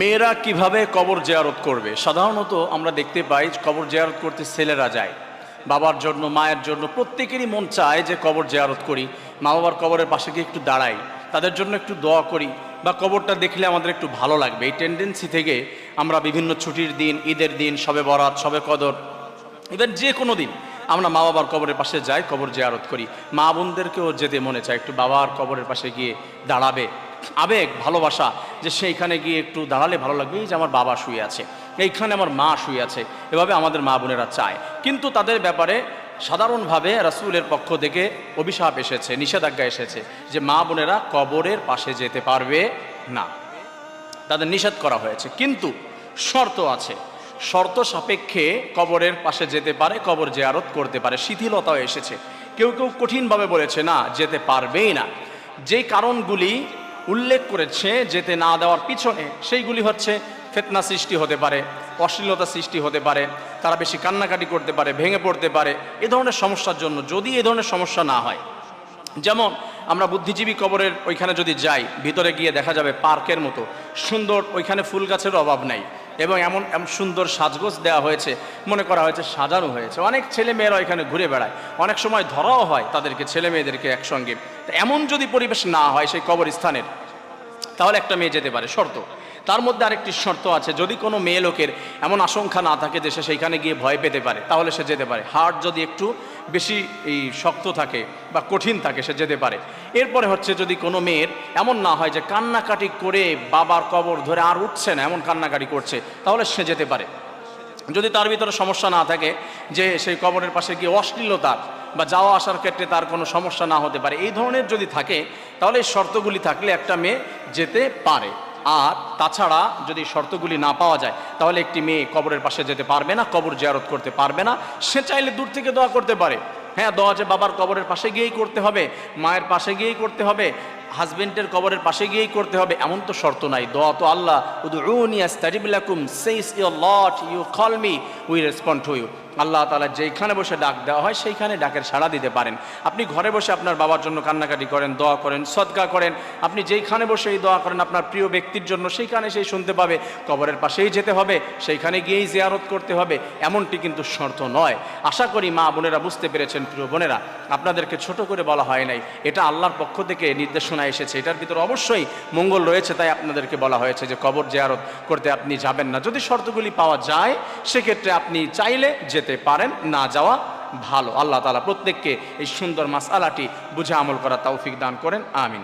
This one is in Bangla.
মেয়েরা কীভাবে কবর জেয়ারত করবে? সাধারণত আমরা দেখতে পাই কবর জেয়ারত করতে ছেলেরা যায়। বাবার জন্য, মায়ের জন্য প্রত্যেকেরই মন চায় যে কবর জেয়ারত করি। মা বাবার কবরের পাশে গিয়ে একটু দাঁড়াই, তাদের জন্য একটু দোয়া করি বা কবরটা দেখলে আমাদের একটু ভালো লাগবে। এই টেন্ডেন্সি থেকে আমরা বিভিন্ন ছুটির দিন, ঈদের দিন, সবে বরাত, সবে কদর ইভেন যে কোনো দিন আমরা মা বাবার কবরের পাশে যাই, কবর জেয়ারত করি। মা বোনদেরকেও যেতে মনে চায়, একটু বাবার কবরের পাশে গিয়ে দাঁড়াবে। আবেগ, ভালোবাসা, যে সেইখানে গিয়ে একটু দাঁড়ালে ভালো লাগবে। যে আমার বাবা শুয়ে আছে, এইখানে আমার মা শুয়ে আছে, এভাবে আমাদের মা বোনেরা চায়। কিন্তু তাদের ব্যাপারে সাধারণভাবে রাসূলের পক্ষ থেকে অভিশাপ এসেছে, নিষেধাজ্ঞা এসেছে যে মা বোনেরা কবরের পাশে যেতে পারবে না। তাদের নিষেধ করা হয়েছে। কিন্তু শর্ত আছে। শর্ত সাপেক্ষে কবরের পাশে যেতে পারে, কবর জিয়ারত করতে পারে। শিথিলতাও এসেছে। কেউ কেউ কঠিনভাবে বলেছে, না, যেতে পারবেই না। যে কারণগুলি উল্লেখ করেছে যেতে না দেওয়ার পিছনে সেইগুলি হচ্ছে ফেতনা সৃষ্টি হতে পারে, অশ্লীলতা সৃষ্টি হতে পারে, তারা বেশি কান্নাকাটি করতে পারে, ভেঙে পড়তে পারে, এ ধরনের সমস্যার জন্য যদি এ ধরনের সমস্যা না হয়। যেমন আমরা বুদ্ধিজীবী কবরের ওইখানে যদি যাই, ভিতরে গিয়ে দেখা যাবে পার্কের মতো সুন্দর ওইখানে ফুল গাছের অভাব নাই এবং এমন এমন সুন্দর সাজগোজ দেওয়া হয়েছে, মনে করা হয়েছে সাজানো হয়েছে। অনেক ছেলে মেয়েরা ওইখানে ঘুরে বেড়ায়। অনেক সময় ধরাও হয় তাদেরকে ছেলে মেয়েদেরকে একসঙ্গে এমন যদি পরিবেশ না হয় সেই কবরস্থানের তাহলে একটা মেয়ে যেতে পারে, শর্ত। তার মধ্যে আরেকটি শর্ত আছে, যদি কোনো মেয়ে লোকের এমন আশঙ্কা না থাকে যে সে সেইখানে গিয়ে ভয় পেতে পারে, তাহলে সে যেতে পারে। হার্ট যদি একটু বেশি এই শক্ত থাকে বা কঠিন থাকে, সে যেতে পারে। এরপরে হচ্ছে যদি কোনো মেয়ের এমন না হয় যে কান্নাকাটি করে বাবার কবর ধরে আর উঠছে না, এমন কান্নাকাটি করছে, তাহলে সে যেতে পারে। যদি তার ভিতরে সমস্যা না থাকে যে সেই কবরের পাশে গিয়ে অশ্লীলতার বা যাওয়া আসার ক্ষেত্রে তার কোনো সমস্যা না হতে পারে। এই ধরনের যদি থাকে, তাহলে এই শর্তগুলি থাকলে একটা মেয়ে যেতে পারে। আর তাছাড়া যদি শর্তগুলি না পাওয়া যায়, তাহলে একটি মেয়ে কবরের পাশে যেতে পারবে না, কবর জিয়ারত করতে পারবে না। সে চাইলে দূর থেকে দোয়া করতে পারে। হ্যাঁ দোয়া যে বাবার কবরের পাশে গিয়েই করতে হবে, মায়ের পাশে গিয়েই করতে হবে, হাজবেন্ডের কবরের পাশে গিয়েই করতে হবে, এমন তো শর্ত নাই। দোয়া তো আল্লাহ, উদউনি আস্তাজিব লাকুম says you lot you call me we respond to you আল্লাহ তাআলা যেখানে বসে ডাক দেওয়া হয়, সেইখানে ডাকের সাড়া দিতে পারেন। আপনি ঘরে বসে আপনার বাবার জন্য কান্নাকাটি করেন, দোয়া করেন, সদকা করেন। আপনি যেইখানে বসে এই দোয়া করেন, আপনার প্রিয় ব্যক্তির জন্য সেইখানে সেই শুনতে পাবে, কবরের পাশেই যেতে হবে, সেইখানে গিয়েই জিয়ারত করতে হবে, এমনটি কিন্তু শর্ত নয়। আশা করি মা বোনেরা বুঝতে পেরেছেন, প্রিয় বোনেরা, আপনাদেরকে ছোট করে বলা হয় নাই, এটা আল্লাহর পক্ষ থেকে নির্দেশনা এসেছে, এটার ভিতরে অবশ্যই মঙ্গল রয়েছে, তাই আপনাদেরকে বলা হয়েছে যে কবর জিয়ারত করতে আপনি যাবেন না। যদি শর্তগুলি পাওয়া যায়, সেক্ষেত্রে আপনি চাইলে যেতে পারেন, না যাওয়া ভালো। আল্লাহ তালা প্রত্যেককে এই সুন্দর মাস আলাটি বুঝে আমল করা তৌফিক দান করেন। আমিন।